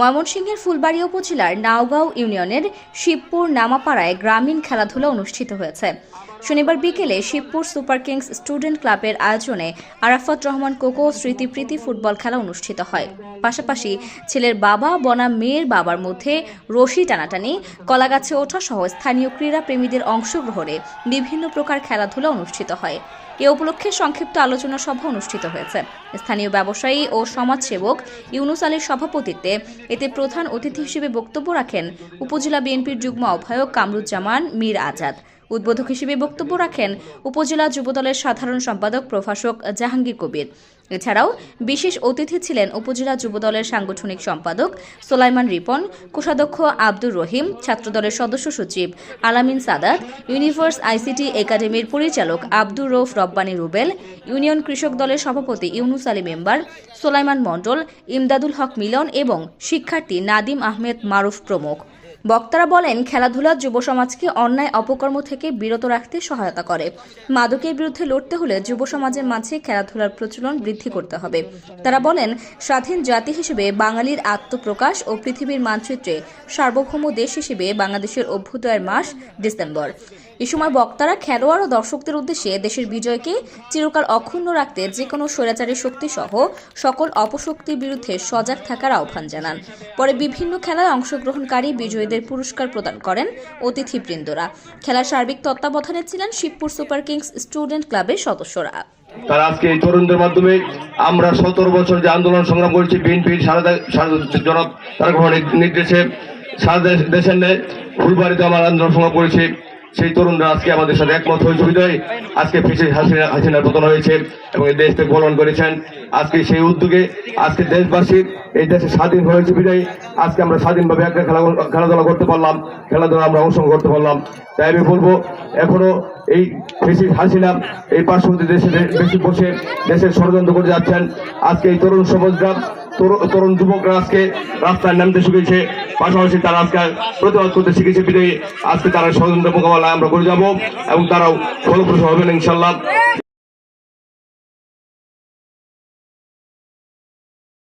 ময়মনসিংহের ফুলবাড়ি উপজেলার নাওগাঁও ইউনিয়নের শিবপুর নামাপাড়ায় গ্রামীণ খেলাধুলা অনুষ্ঠিত হয়েছে। শনিবার বিকেলে শিবপুর সুপার কিংস স্টুডেন্ট ক্লাবের আয়োজনে আরাফাত রহমান কোকো স্মৃতিপ্রীতি ফুটবল খেলা অনুষ্ঠিত হয়। পাশাপাশি ছেলের বাবা, বনাম মেয়ের বাবার মধ্যে রশি টানাটানি, কলাগাছে ওঠা সহ স্থানীয় ক্রীড়া প্রেমীদের অংশগ্রহণে বিভিন্ন প্রকার খেলাধুলা অনুষ্ঠিত হয়। এ উপলক্ষে সংক্ষিপ্ত আলোচনা সভা অনুষ্ঠিত হয়েছে। স্থানীয় ব্যবসায়ী ও সমাজসেবক ইউনুস আলীর সভাপতিত্বে এতে প্রধান অতিথি হিসেবে বক্তব্য রাখেন উপজেলা বিএনপির যুগ্ম আহ্বায়ক কামরুজ্জামান মীর আজাদ। উদ্বোধক হিসেবে বক্তব্য রাখেন উপজেলা যুবদলের সাধারণ সম্পাদক প্রভাষক জাহাঙ্গীর কবির। এছাড়াও বিশেষ অতিথি ছিলেন উপজেলা যুবদলের সাংগঠনিক সম্পাদক সোলাইমান রিপন, কোষাধ্যক্ষ আব্দুর রহিম, ছাত্রদলের সদস্য সচিব আলামিন সাদাত, ইউনিভার্স আইসিটি একাডেমির পরিচালক আব্দুর রৌফ রব্বানী রুবেল, ইউনিয়ন কৃষক দলের সভাপতি ইউনুস আলী মেম্বার সোলাইমান মণ্ডল, ইমদাদুল হক মিলন এবং শিক্ষার্থী নাদিম আহমেদ মারুফ প্রমুখ। বক্তারা বলেন, খেলাধুলা যুব সমাজকে অন্যায়, অপকর্ম থেকে বিরত রাখতে সহায়তা করে। মাদকের বিরুদ্ধে লড়তে হলে যুব সমাজের মাঝে খেলাধুলার প্রচলন বৃদ্ধি করতে হবে। তারা বলেন, স্বাধীন জাতি হিসেবে বাঙালির আত্মপ্রকাশ ও পৃথিবীর মানচিত্রে সার্বভৌম দেশ হিসেবে বাংলাদেশের অভ্যুদয়ের মাস ডিসেম্বর। এ সময় বক্তারা খেলোয়াড় ও দর্শকদের উদ্দেশ্যে দেশের বিজয়কে চিরকাল অক্ষুণ্ণ রাখতে যে কোনো স্বৈরাচারী শক্তি সহ সকল অপশক্তির বিরুদ্ধে সজাগ থাকার আহ্বান জানান। পরে বিভিন্ন খেলায় অংশগ্রহণকারী বিজয়ীদের পুরস্কার প্রদান করেন অতিথিবৃন্দরা। খেলার সার্বিক তত্ত্বাবধানে ছিলেন শিবপুর সুপার কিংস স্টুডেন্ট ক্লাবের সদস্যরা। তারা আজকে এই তরুণদের মাধ্যমে আমরা সতেরো বছর যে আন্দোলন সংগ্রাম করেছি বিএনপির তার নির্দেশে সারা দেশের নেয় ফুলবাড়িতে আমরা আন্দোলন সংগ্রাম করেছি। সেই তরুণরা আজকে আমাদের সাথে একমত হয়েছে বিদায় আজকে ফিসে হাসিনা হাসিনার পতন হয়েছে এবং এই দেশ থেকে করেছেন। আজকে সেই উদ্যোগে আজকে দেশবাসীর এই দেশে স্বাধীন হয়েছে বিদায় আজকে আমরা স্বাধীনভাবে একটা খেলা খেলাধুলা করতে পারলাম। খেলাধুলা আমরা অংশগ্রহণ করতে পারলাম। তাই আমি বলব, এখনও এই বেশি হাসিনা এই পার্শ্ববর্তী দেশে বেশি বসে দেশের ষড়যন্ত্র করে যাচ্ছেন। আজকে এই তরুণ সমাজরা তরুণ যুবকরা আজকে রাস্তায় নামতে শিখেছে। পাশাপাশি তারা আজকে প্রতিবাদ করতে শিখেছে বিদায়ী আজকে তারা ষড়যন্ত্র মোকাবেলা আমরা করে যাব এবং তারাও ফলপ্রসূ হবেন ইনশাল্লাহ।